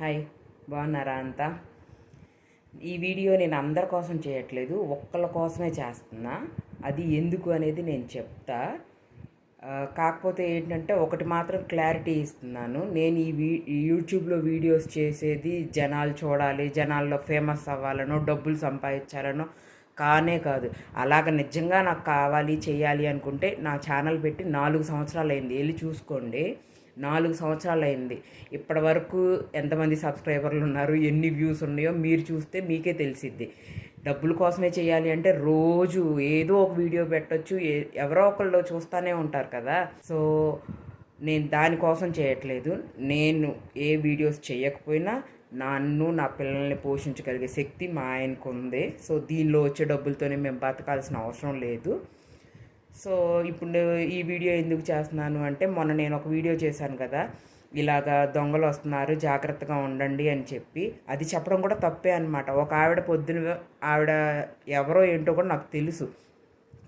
Hi బాగున్నారా అంతా? ఈ వీడియో నేను అందరి కోసం చేయట్లేదు ఒక్కళ్ళ కోసమే చేస్తున్నా. అది ఎందుకు అనేది నేను చెప్తా. కాకపోతే ఏంటంటే ఒకటి మాత్రం క్లారిటీ ఇస్తున్నాను. నేను ఈ వీ యూట్యూబ్లో వీడియోస్ చేసేది జనాలు చూడాలి జనాల్లో ఫేమస్ అవ్వాలనో డబ్బులు సంపాదించాలనో కానే కాదు. అలాగ నిజంగా నాకు కావాలి చేయాలి అనుకుంటే నా ఛానల్ పెట్టి నాలుగు సంవత్సరాలు అయింది వెళ్ళి చూసుకోండి. నాలుగు సంవత్సరాలు అయింది ఇప్పటి వరకు ఎంతమంది సబ్స్క్రైబర్లు ఉన్నారు ఎన్ని వ్యూస్ ఉన్నాయో మీరు చూస్తే మీకే తెలిసిద్ది. డబ్బుల కోసమే చేయాలి అంటే రోజు ఏదో ఒక వీడియో పెట్టొచ్చు ఎవరో ఒకళ్ళు చూస్తూనే ఉంటారు కదా. సో నేను దానికోసం చేయట్లేదు. నేను ఏ వీడియోస్ చేయకపోయినా నన్ను నా పిల్లల్ని పోషించగలిగే శక్తి మా ఆయనకు ఉంది సో దీనిలో వచ్చే డబ్బులతోనే మేము బతకాల్సిన అవసరం లేదు. సో ఇప్పుడు ఈ వీడియో ఎందుకు చేస్తున్నాను అంటే మొన్న నేను ఒక వీడియో చేశాను కదా ఇలాగా దొంగలు వస్తున్నారు జాగ్రత్తగా ఉండండి అని చెప్పి. అది చెప్పడం కూడా తప్పే అనమాట ఒక ఆవిడ పొద్దున ఆవిడ ఎవరో ఏంటో కూడా నాకు తెలుసు.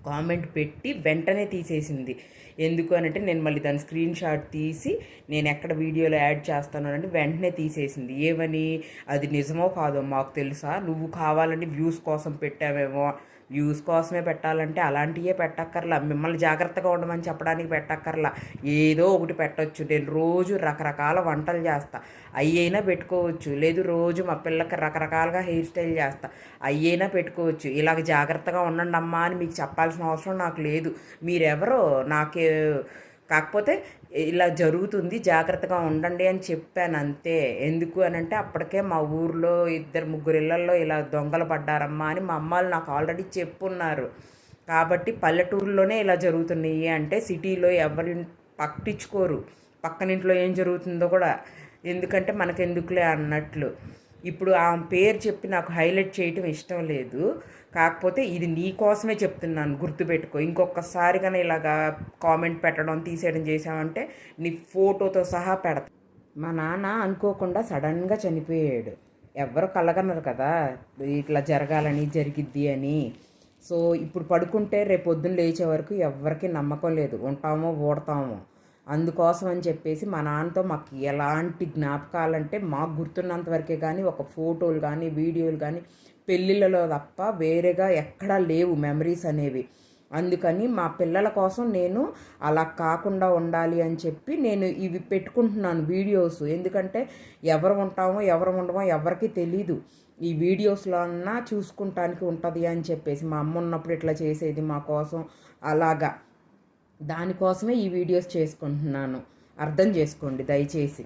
కామెంట్ పెట్టి వెంటనే తీసేసింది. ఎందుకు అని అంటే నేను మళ్ళీ దాని స్క్రీన్ షాట్ తీసి నేను ఎక్కడ వీడియోలో యాడ్ చేస్తాను అని వెంటనే తీసేసింది. ఏమని? అది నిజమో కాదో మాకు తెలుసా? నువ్వు కావాలని వ్యూస్ కోసం పెట్టావేమో. వ్యూస్ కోసమే పెట్టాలంటే అలాంటివే పెట్టక్కర్లా. మిమ్మల్ని జాగ్రత్తగా ఉండమని చెప్పడానికి పెట్టక్కర్లా. ఏదో ఒకటి పెట్టొచ్చు. నేను రోజు రకరకాల వంటలు చేస్తా. అయ్యైనా పెట్టుకోవచ్చు. లేదు రోజు మా పిల్లకి రకరకాలుగా హెయిర్ స్టైల్ చేస్తా. అయ్యైనా పెట్టుకోవచ్చు. ఇలాగ జాగ్రత్తగా ఉండండి అమ్మా అని మీకు చెప్పాల్సిన అవసరం నాకు లేదు. మీరెవరో నాకే కాకపోతే ఇలా జరుగుతుంది జాగ్రత్తగా ఉండండి అని చెప్పాను అంతే ఎందుకు అని అంటే అప్పటికే మా ఊర్లో ఇద్దరు ముగ్గురు ఇళ్ళల్లో ఇలా దొంగలు పడ్డారమ్మా అని మా అమ్మాలు నాకు ఆల్రెడీ చెప్పున్నారు. కాబట్టి పల్లెటూరులోనే ఇలా జరుగుతున్నాయి అంటే సిటీలో ఎవరి పట్టించుకోరు. పక్కనింట్లో ఏం జరుగుతుందో కూడా ఎందుకంటే మనకెందుకులే అన్నట్లు. ఇప్పుడు ఆ పేరు చెప్పి నాకు హైలైట్ చేయటం ఇష్టం లేదు. కాకపోతే ఇది నీ కోసమే చెప్తున్నాను గుర్తుపెట్టుకో. ఇంకొకసారి కానీ ఇలాగా కామెంట్ పెట్టడం తీసేయడం చేసామంటే నీ ఫోటోతో సహా పెడతా. మా నాన్న అనుకోకుండా సడన్గా చనిపోయాడు. ఎవరు కలగన్నారు కదా. ఇట్లా జరగాలని జరిగిద్ది అని. సో ఇప్పుడు పడుకుంటే రేపు పొద్దున్న లేచే వరకు ఎవరికి నమ్మకం లేదు. ఉంటామో ఓడతామో. అందుకోసం అని చెప్పేసి మా నాన్నతో మాకు ఎలాంటి జ్ఞాపకాలంటే మాకు గుర్తున్నంత వరకే కానీ ఒక ఫోటోలు కానీ వీడియోలు కానీ పెళ్ళిళ్ళలో తప్ప వేరేగా ఎక్కడా లేవు మెమరీస్ అనేవి. అందుకని మా పిల్లల కోసం నేను అలా కాకుండా ఉండాలి అని చెప్పి నేను ఇవి పెట్టుకుంటున్నాను వీడియోస్. ఎందుకంటే ఎవరు ఉంటామో ఎవరు ఉండమో ఎవరికి తెలీదు. ఈ వీడియోస్లో అన్నా చూసుకుంటానికి ఉంటుంది అని చెప్పేసి మా అమ్మ ఉన్నప్పుడు ఇట్లా చేసేది మా కోసం అలాగా. దానికోసమే ఈ వీడియోస్ చేసుకుంటున్నాను. అర్థం చేసుకోండి దయచేసి.